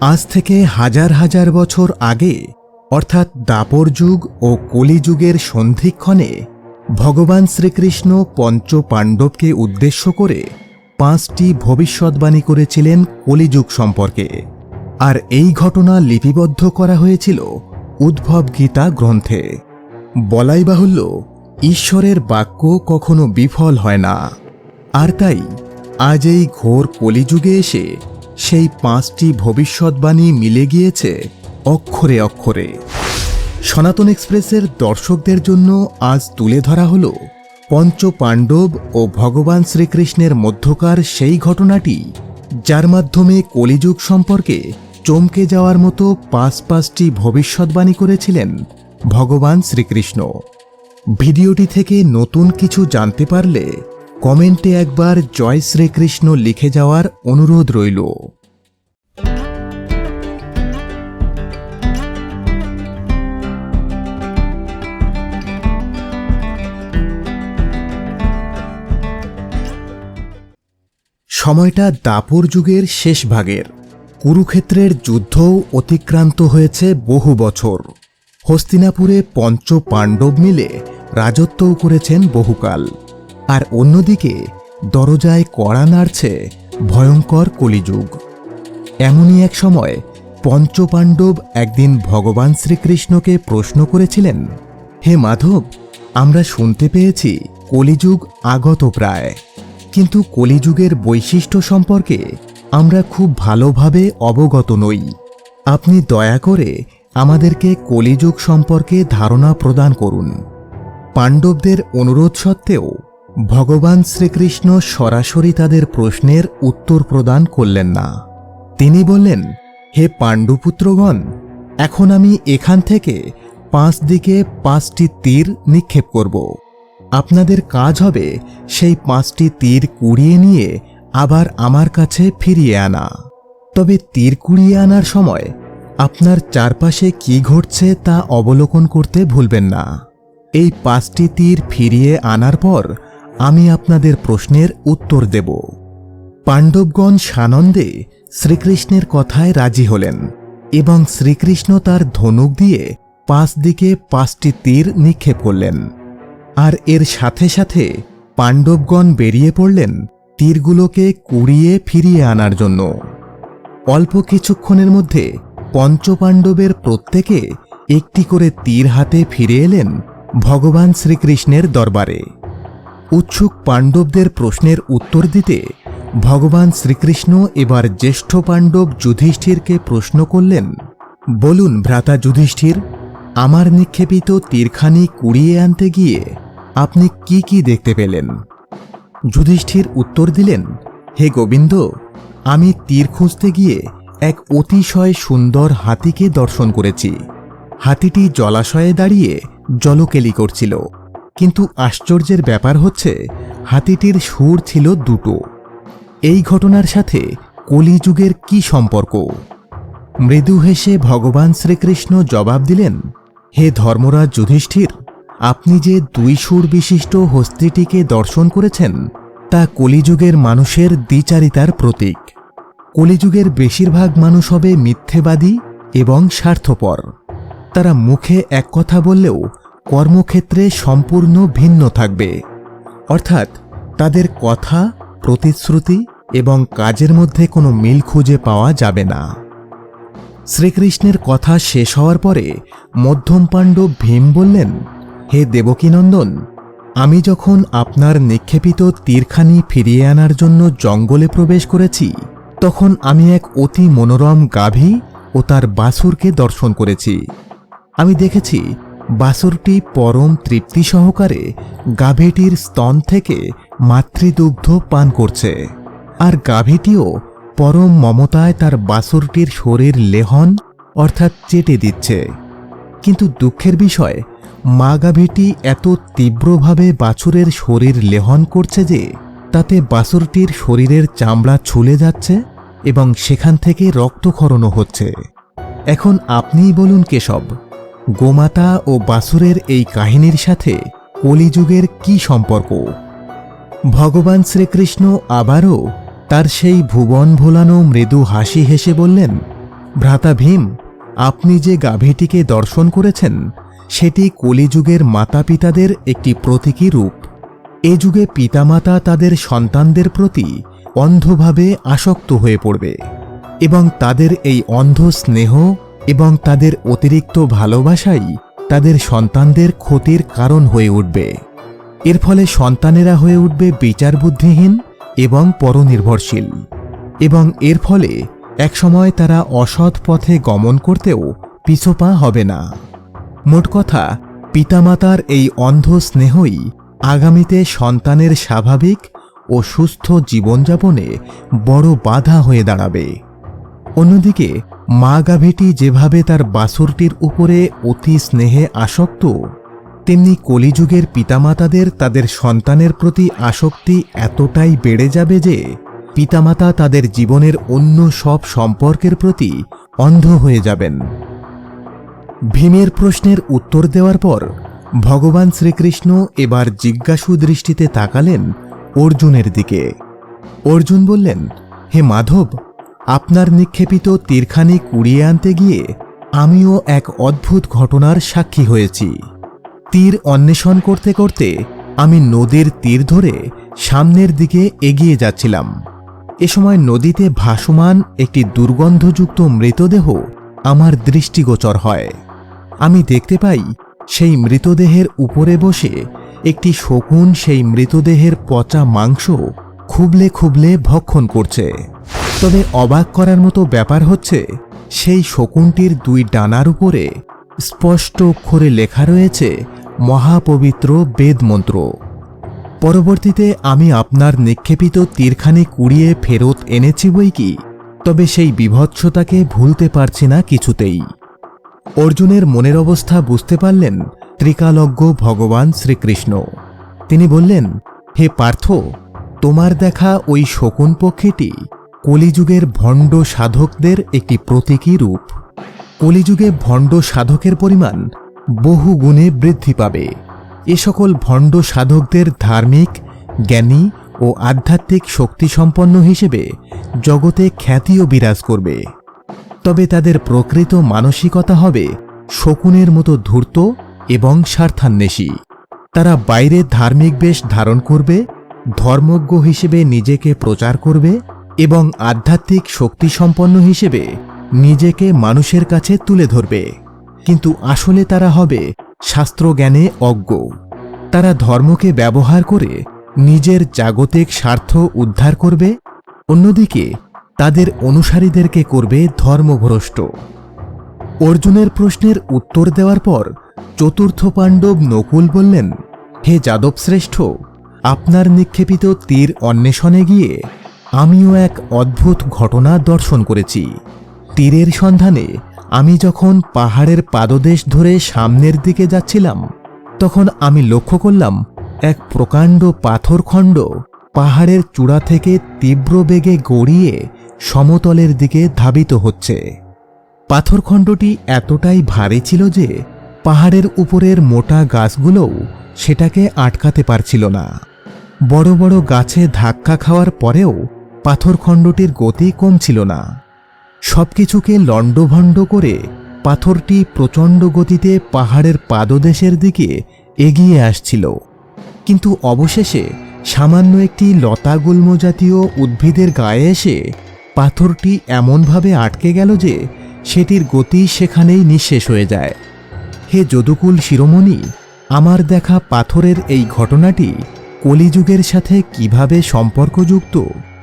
আজ থেকে হাজার হাজার বছর আগে, অর্থাৎ দাপর যুগ ও কলিযুগের সন্ধিক্ষণে, ভগবান শ্রীকৃষ্ণ পঞ্চ পাণ্ডবকে উদ্দেশ্য করে পাঁচটি ভবিষ্যৎবাণী করেছিলেন কলিযুগ সম্পর্কে। আর এই ঘটনা লিপিবদ্ধ করা হয়েছিল উদ্ভব গীতা গ্রন্থে। বলাই বাহুল্য, ঈশ্বরের বাক্য কখনো বিফল হয় না। আর তাই, আজ এই ঘোর কলিযুগে এসে সেই পাঁচটি ভবিষ্যৎবাণী মিলে গিয়েছে অক্ষরে অক্ষরে। সনাতন এক্সপ্রেসের দর্শকদের জন্য আজ তুলে ধরা হল পঞ্চ পাণ্ডব ও ভগবান শ্রীকৃষ্ণের মধ্যকার সেই ঘটনাটি, যার মাধ্যমে কলিযুগ সম্পর্কে চমকে যাওয়ার মতো পাঁচ পাঁচটি ভবিষ্যৎবাণী করেছিলেন ভগবান শ্রীকৃষ্ণ। ভিডিওটি থেকে নতুন কিছু জানতে পারলে কমেন্টে একবার জয় শ্রীকৃষ্ণ লিখে যাওয়ার অনুরোধ রইল। সময়টা দাপর যুগের শেষ ভাগের। কুরুক্ষেত্রের যুদ্ধও অতিক্রান্ত হয়েছে বহু বছর। হস্তিনাপুরে পঞ্চ পাণ্ডব মিলে রাজত্বও করেছেন বহুকাল। আর অন্যদিকে, দরজায় কড়া নাড়ছে ভয়ঙ্কর কলিযুগ। এমনই এক সময় পঞ্চপাণ্ডব একদিন ভগবান শ্রীকৃষ্ণকে প্রশ্ন করেছিলেন, হে মাধব, আমরা শুনতে পেয়েছি কলিযুগ আগত প্রায়। কিন্তু কলিযুগের বৈশিষ্ট্য সম্পর্কে আমরা খুব ভালোভাবে অবগত নই। আপনি দয়া করে আমাদেরকে কলিযুগ সম্পর্কে ধারণা প্রদান করুন। পাণ্ডবদের অনুরোধ সত্ত্বেও ভগবান শ্রীকৃষ্ণ সরাসরি তাদের প্রশ্নের উত্তর প্রদান করলেন না। তিনি বললেন, হে পাণ্ডুপুত্রগণ, এখন আমি এখান থেকে পাঁচ দিকে পাঁচটি তীর নিক্ষেপ করব। আপনাদের কাজ হবে সেই পাঁচটি তীর কুড়িয়ে নিয়ে আবার আমার কাছে ফিরিয়ে আনা। তবে তীর কুড়িয়ে আনার সময় আপনার চারপাশে কি ঘটছে তা অবলোকন করতে ভুলবেন না। এই পাঁচটি তীর ফিরিয়ে আনার পর আমি আপনাদের প্রশ্নের উত্তর দেব। পাণ্ডবগণ সানন্দে শ্রীকৃষ্ণের কথায় রাজি হলেন এবং শ্রীকৃষ্ণ তার ধনুক দিয়ে পাঁচ দিকে পাঁচটি তীর নিক্ষেপ করলেন। আর এর সাথে সাথে পাণ্ডবগণ বেরিয়ে পড়লেন তীরগুলোকে কুড়িয়ে ফিরিয়ে আনার জন্য। অল্প কিছুক্ষণের মধ্যে পঞ্চপাণ্ডবের প্রত্যেকে একটি করে তীর হাতে ফিরে এলেন ভগবান শ্রীকৃষ্ণের দরবারে। উৎসুক পাণ্ডবদের প্রশ্নের উত্তর দিতে ভগবান শ্রীকৃষ্ণ এবার জ্যেষ্ঠ পাণ্ডব যুধিষ্ঠিরকে প্রশ্ন করলেন, বলুন ভ্রাতা যুধিষ্ঠির, আমার নিক্ষেপিত তীরখানি কুড়িয়ে আনতে গিয়ে আপনি কি কি দেখতে পেলেন? যুধিষ্ঠির উত্তর দিলেন, হে গোবিন্দ, আমি তীর খুঁজতে গিয়ে এক অতিশয় সুন্দর হাতিকে দর্শন করেছি। হাতিটি জলাশয়ে দাঁড়িয়ে জলকেলি করছিল। কিন্তু আশ্চর্যের ব্যাপার হচ্ছে, হাতিটির সুর ছিল দুটো। এই ঘটনার সাথে কলিযুগের কি সম্পর্ক? মৃদু হেসে ভগবান শ্রীকৃষ্ণ জবাব দিলেন, হে ধর্মরাজ যুধিষ্ঠির আপনি যে দুই সুর বিশিষ্ট হস্তিটিকে দর্শন করেছেন, তা কলিযুগের মানুষের দ্বিচারিতার প্রতীক। কলিযুগের বেশিরভাগ মানুষ হবে মিথ্যেবাদী এবং স্বার্থপর। তারা মুখে এক কথা বললেও কর্মক্ষেত্রে সম্পূর্ণ ভিন্ন থাকবে। অর্থাৎ তাদের কথা, প্রতিশ্রুতি এবং কাজের মধ্যে কোনো মিল খুঁজে পাওয়া যাবে না। শ্রীকৃষ্ণের কথা শেষ হওয়ার পরে মধ্যম পাণ্ডব ভীম বললেন হে দেবকীনন্দন, আমি যখন আপনার নিক্ষেপিত তীরখানি ফিরিয়ে আনার জন্য জঙ্গলে প্রবেশ করেছি, তখন আমি এক অতি মনোরম গাভী ও তার বাসুরকে দর্শন করেছি। আমি দেখেছি বাসুরটি পরম তৃপ্তি সহকারে গাভীটির স্তন থেকে মাতৃদুগ্ধ পান করছে, আর গাভীটিও পরম মমতায় তার বাসুরটির শরীর লেহন অর্থাৎ চেটে দিচ্ছে। কিন্তু দুঃখের বিষয় মা গাভীটি এত তীব্রভাবে বাছুরের শরীর লেহন করছে যে, তাতে বাছুরটির শরীরের চামড়া ছুলে যাচ্ছে এবং সেখান থেকে রক্তক্ষরণও হচ্ছে। এখন আপনিই বলুন কেশব, গোমাতা ও বাসুরের এই কাহিনীর সাথে কলিযুগের কি সম্পর্ক? ভগবান শ্রীকৃষ্ণ আবারও তার সেই ভুবন ভোলানো মৃদু হাসি হেসে বললেন, ভ্রাতা ভীম, আপনি যে গাভীটিকে দর্শন করেছেন সেটি কলিযুগের মাতা পিতাদের একটি প্রতীকী রূপ। এ যুগে পিতামাতা তাদের সন্তানদের প্রতি অন্ধভাবে আসক্ত হয়ে পড়বে এবং তাদের এই অন্ধ স্নেহ এবং তাদের অতিরিক্ত ভালোবাসাই তাদের সন্তানদের ক্ষতির কারণ হয়ে উঠবে। এর ফলে সন্তানেরা হয়ে উঠবে বিচার বুদ্ধিহীন এবং পরনির্ভরশীল এবং এর ফলে একসময় তারা অসৎ পথে গমন করতেও পিছপা হবে না। মোট কথা, পিতামাতার এই অন্ধ স্নেহই আগামীতে সন্তানের স্বাভাবিক ও সুস্থ জীবনযাপনে বড় বাধা হয়ে দাঁড়াবে। অন্যদিকে, মা গাভীটি যেভাবে তার বাসুরটির উপরে অতি স্নেহে আসক্ত, তেমনি কলিযুগের পিতামাতাদের তাদের সন্তানের প্রতি আসক্তি এতটাই বেড়ে যাবে যে, পিতামাতা তাদের জীবনের অন্য সব সম্পর্কের প্রতি অন্ধ হয়ে যাবেন। ভীমের প্রশ্নের উত্তর দেওয়ার পর ভগবান শ্রীকৃষ্ণ এবার জিজ্ঞাসু দৃষ্টিতে তাকালেন অর্জুনের দিকে। অর্জুন বললেন, হে মাধব, আপনার নিক্ষেপিত তীরখানি কুড়িয়ে আনতে গিয়ে আমিও এক অদ্ভুত ঘটনার সাক্ষী হয়েছি। তীর অন্বেষণ করতে করতে আমি নদীর তীর ধরে সামনের দিকে এগিয়ে যাচ্ছিলাম। এ সময় নদীতে ভাসমান একটি দুর্গন্ধযুক্ত মৃতদেহ আমার দৃষ্টিগোচর হয়। আমি দেখতে পাই সেই মৃতদেহের উপরে বসে একটি শকুন সেই মৃতদেহের পচা মাংস খুবলে খুবলে ভক্ষণ করছে। তবে অবাক করার মতো ব্যাপার হচ্ছে, সেই শকুনটির দুই ডানার উপরে স্পষ্ট অক্ষরে লেখা রয়েছে, মহাপবিত্র বেদমন্ত্র। পরবর্তীতে আমি আপনার নিক্ষেপিত তীরখানি কুড়িয়ে ফেরত এনেছি বই কি, তবে সেই বিভৎসতাকে ভুলতে পারছি না কিছুতেই। অর্জুনের মনের অবস্থা বুঝতে পারলেন ত্রিকালজ্ঞ ভগবান শ্রীকৃষ্ণ। তিনি বললেন, হে পার্থ, তোমার দেখা ওই শকুন পক্ষীটি কলিযুগের ভণ্ড সাধকদের একটি প্রতীকী রূপ। কলিযুগে ভণ্ড সাধকের পরিমাণ বহু গুণে বৃদ্ধি পাবে। এ সকল ভণ্ড সাধকদের ধার্মিক, জ্ঞানী ও আধ্যাত্মিক শক্তিসম্পন্ন হিসেবে জগতে খ্যাতিও বিরাজ করবে। তবে তাদের প্রকৃত মানসিকতা হবে শকুনের মতো ধূর্ত এবং স্বার্থান্বেষী। তারা বাইরে ধার্মিক বেশ ধারণ করবে, ধর্মজ্ঞ হিসেবে নিজেকে প্রচার করবে এবং আধ্যাত্মিক শক্তিসম্পন্ন হিসেবে নিজেকে মানুষের কাছে তুলে ধরবে। কিন্তু আসলে তারা হবে শাস্ত্রজ্ঞানে অজ্ঞ। তারা ধর্মকে ব্যবহার করে নিজের জাগতিক স্বার্থ উদ্ধার করবে। অন্যদিকে তাদের অনুসারীদেরকে করবে ধর্মভ্রষ্ট। অর্জুনের প্রশ্নের উত্তর দেওয়ার পর চতুর্থ পাণ্ডব নকুল বললেন, হে যাদবশ্রেষ্ঠ, আপনার নিক্ষেপিত তীর অন্বেষণে গিয়ে আমিও এক অদ্ভুত ঘটনা দর্শন করেছি। তীরের সন্ধানে আমি যখন পাহাড়ের পাদদেশ ধরে সামনের দিকে যাচ্ছিলাম, তখন আমি লক্ষ্য করলাম এক প্রকাণ্ড পাথরখণ্ড পাহাড়ের চূড়া থেকে তীব্র বেগে গড়িয়ে সমতলের দিকে ধাবিত হচ্ছে। পাথরখণ্ডটি এতটাই ভারী ছিল যে পাহাড়ের উপরের মোটা গাছগুলোও সেটাকে আটকাতে পারছিল না। বড় বড় গাছে ধাক্কা খাওয়ার পরেও পাথরখণ্ডটির গতি কমছিল না। সবকিছুকে লণ্ডভণ্ড করে পাথরটি প্রচণ্ড গতিতে পাহাড়ের পাদদেশের দিকে এগিয়ে আসছিল। কিন্তু অবশেষে সামান্য একটি লতাগুল্ম জাতীয় উদ্ভিদের গায়ে এসে পাথরটি এমনভাবে আটকে গেল যে সেটির গতি সেখানেই নিঃশেষ হয়ে যায়। হে যদুকুল শিরোমণি, আমার দেখা পাথরের এই ঘটনাটি কলিযুগের সাথে কীভাবে সম্পর্কযুক্ত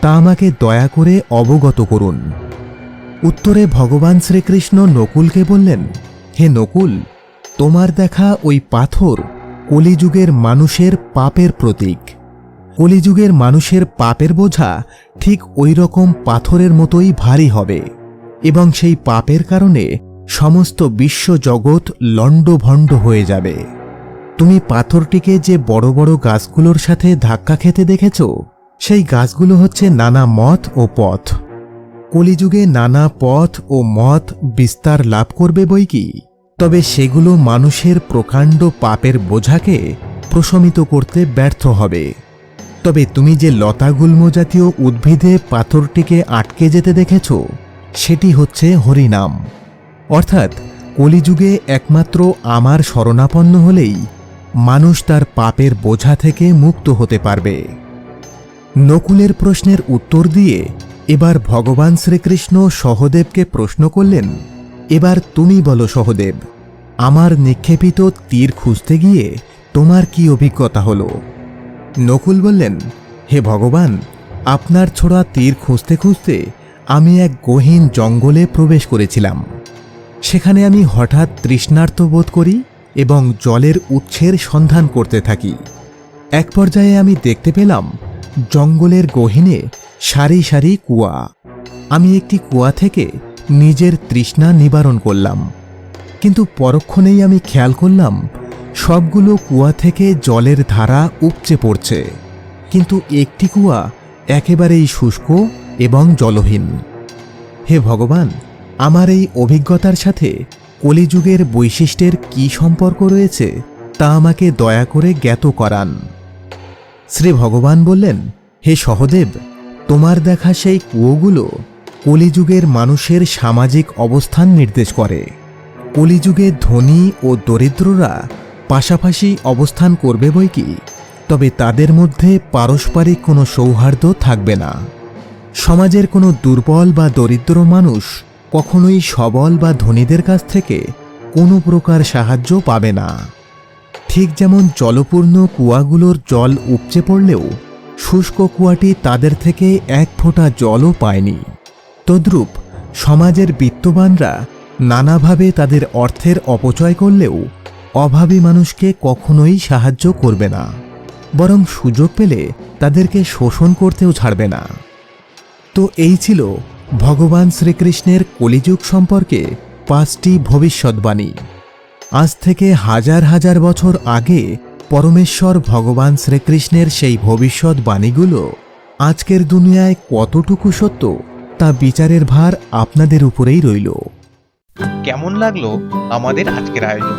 তা আমাকে দয়া করে অবগত করুন। উত্তরে ভগবান শ্রীকৃষ্ণ নকুলকে বললেন, হে নকুল, তোমার দেখা ওই পাথর কলিযুগের মানুষের পাপের প্রতীক। কলিযুগের মানুষের পাপের বোঝা ঠিক ওই রকম পাথরের মতোই ভারী হবে এবং সেই পাপের কারণে সমস্ত বিশ্বজগৎ লণ্ডভণ্ড হয়ে যাবে। তুমি পাথরটিকে যে বড় বড় গাছগুলোর সাথে ধাক্কা খেতে দেখেছ, সেই গাছগুলো হচ্ছে নানা মত ও পথ। কলিযুগে নানা পথ ও মত বিস্তার লাভ করবে বই কি? তবে সেগুলো মানুষের প্রকাণ্ড পাপের বোঝাকে প্রশমিত করতে ব্যর্থ হবে। তবে তুমি যে লতাগুল্ম জাতীয় উদ্ভিদে পাথরটিকে আটকে যেতে দেখেছ, সেটি হচ্ছে হরিনাম। অর্থাৎ, কলিযুগে একমাত্র আমার শরণাপন্ন হলেই মানুষ তার পাপের বোঝা থেকে মুক্ত হতে পারবে। নকুলের প্রশ্নের উত্তর দিয়ে এবার ভগবান শ্রীকৃষ্ণ সহদেবকে প্রশ্ন করলেন, এবার তুমি বলো সহদেব, আমার নিক্ষেপিত তীর খুঁজতে গিয়ে তোমার কি অভিজ্ঞতা হলো? নকুল বললেন, হে ভগবান, আপনার ছোড়া তীর খুঁজতে খুঁজতে আমি এক গহীন জঙ্গলে প্রবেশ করেছিলাম। সেখানে আমি হঠাৎ তৃষ্ণার্ত বোধ করি এবং জলের উৎসের সন্ধান করতে থাকি। এক পর্যায়ে আমি দেখতে পেলাম জঙ্গলের গহীনে সারি সারি কুয়া। আমি একটি কুয়া থেকে নিজের তৃষ্ণা নিবারণ করলাম। কিন্তু পরক্ষণেই আমি খেয়াল করলাম সবগুলো কুয়া থেকে জলের ধারা উপচে পড়ছে। কিন্তু একটি কুয়া একেবারেই শুষ্ক এবং জলহীন। হে ভগবান, আমার এই অভিজ্ঞতার সাথে কলিযুগের বৈশিষ্ট্যের কি সম্পর্ক রয়েছে, তা আমাকে দয়া করে জ্ঞাত করান। শ্রী ভগবান বললেন, হে সহদেব, তোমার দেখা সেই কুয়োগুলো কলিযুগের মানুষের সামাজিক অবস্থান নির্দেশ করে। কলিযুগে ধনী ও দরিদ্ররা পাশাপাশি অবস্থান করবে বই কি? তবে তাদের মধ্যে পারস্পরিক কোনো সৌহার্দ্য থাকবে না। সমাজের কোনো দুর্বল বা দরিদ্র মানুষ কখনোই সবল বা ধনীদের কাছ থেকে কোনো প্রকার সাহায্য পাবে না। ঠিক যেমন জলপূর্ণ কুয়াগুলোর জল উপচে পড়লেও শুষ্ক কুয়াটি তাদের থেকে এক ফোঁটা জলও পায়নি। তদ্রূপ সমাজের বিত্তবানরা নানাভাবে তাদের অর্থের অপচয় করলেও অভাবী মানুষকে কখনোই সাহায্য করবে না, বরং সুযোগ পেলে তাদেরকে শোষণ করতেও ছাড়বে না। তো এই ছিল ভগবান শ্রীকৃষ্ণের কলিযুগ সম্পর্কে পাঁচটি ভবিষ্যৎবাণী। আজ থেকে হাজার হাজার বছর আগে পরমেশ্বর ভগবান শ্রীকৃষ্ণের সেই ভবিষ্যৎবাণীগুলো আজকের দুনিয়ায় কতটুকু সত্য তা বিচারের ভার আপনাদের উপরেই রইল। কেমন লাগল আমাদের আজকের আয়োজন?